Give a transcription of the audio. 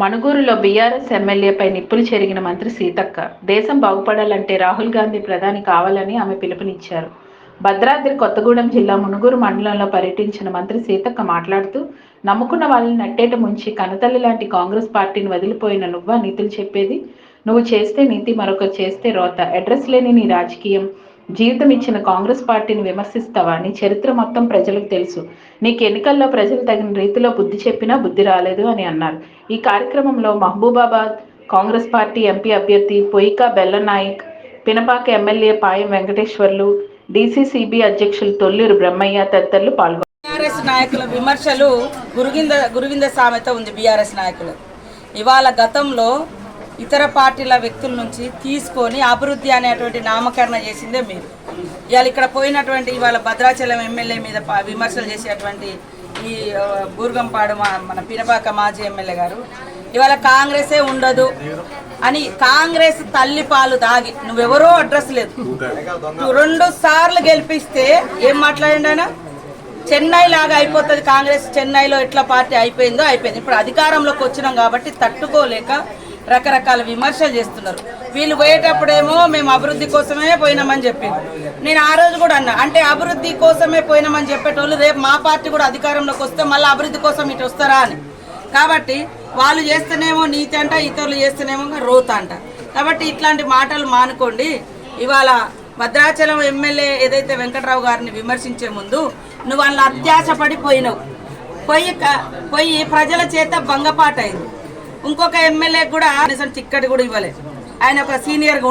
మణుగూరులో BRS ఎమ్మెల్యేపై నిప్పులు చెరిగిన మంత్రి సీతక్క దేశం బాగుపడాలంటే రాహుల్ గాంధీ ప్రధాని కావాలని ఆమె పిలుపునిచ్చారు. భద్రాద్రి కొత్తగూడెం జిల్లా మునుగూరు మండలంలో పర్యటించిన మంత్రి సీతక్క మాట్లాడుతూ నమ్ముకున్న వాళ్ళని నట్టేట ముంచి కనతల్లి లాంటి కాంగ్రెస్ పార్టీని వదిలిపోయిన నువ్వా నీతులు చెప్పేది? నువ్వు చేస్తే నీతి మరొకరు చేస్తే రోత. అడ్రస్ లేని నీ రాజకీయం. జీవితం ఇచ్చిన కాంగ్రెస్ పార్టీని విమర్శిస్తావా? నీ చరిత్ర మొత్తం ప్రజలకు తెలుసు. నీకు ఎన్నికల్లో ప్రజలు తగిన రీతిలో బుద్ధి చెప్పినా బుద్ధి రాలేదు అని అన్నారు. ఈ కార్యక్రమంలో మహబూబాబాద్ కాంగ్రెస్ పార్టీ ఎంపీ అభ్యర్థి పొయికా బెల్లనాయక్ పినపాక ఎమ్మెల్యే పాయం వెంకటేశ్వర్లు డీసీసీబీ అధ్యక్షులు తొల్లూరు బ్రహ్మయ్య తదితరులు పాల్గొన్నారు. బీఆర్ఎస్ నాయకుల విమర్శలు గురువింద గురువింద సామెత ఉంది బీఆర్ఎస్ నాయకులు. ఇవాళ గతంలో ఇతర పార్టీల వ్యక్తుల నుంచి తీసుకొని అభివృద్ధి అనేటువంటి నామకరణ చేసిందే మీరు. ఇవాళ ఇక్కడ పోయినటువంటి ఇవాళ భద్రాచలం ఎమ్మెల్యే మీద విమర్శలు చేసేటువంటి ఈ బూర్గంపాడు మన పినపాక మాజీ ఎమ్మెల్యే గారు ఇవాళ కాంగ్రెసే ఉండదు అని కాంగ్రెస్ తల్లి పాలు దాగి నువ్వెవరో అడ్రస్ లేదు. నువ్వు రెండు సార్లు గెలిపిస్తే ఏం మాట్లాడిండా చెన్నై లాగా అయిపోతుంది కాంగ్రెస్ చెన్నైలో ఎట్లా పార్టీ అయిపోయిందో అయిపోయింది. ఇప్పుడు అధికారంలోకి వచ్చినాం కాబట్టి తట్టుకోలేక రకరకాల విమర్శలు చేస్తున్నారు. వీళ్ళు పోయేటప్పుడేమో మేము అభివృద్ధి కోసమే పోయినామని చెప్పింది నేను ఆ రోజు కూడా అన్నా అంటే అభివృద్ధి కోసమే పోయినామని చెప్పేటోళ్ళు రేపు మా పార్టీ కూడా అధికారంలోకి వస్తే మళ్ళీ అభివృద్ధి కోసం ఇటు వస్తారా అని. కాబట్టి వాళ్ళు చేస్తేనేమో నీతి అంట ఇతరులు చేస్తేనేమో రోత అంట. కాబట్టి ఇట్లాంటి మాటలు మానుకోండి. ఇవాళ భద్రాచలం ఎమ్మెల్యే ఏదైతే వెంకట్రావు గారిని విమర్శించే ముందు నువ్వు వాళ్ళ అత్యాశపడి పోయినావు పోయి క- పోయి ప్రజల చేత భంగపాటైంది. ఇంకొక ఎమ్మెల్యే కూడా కనీసం టిక్కెట్ కూడా ఇవ్వలేదు. ఆయన ఒక సీనియర్గా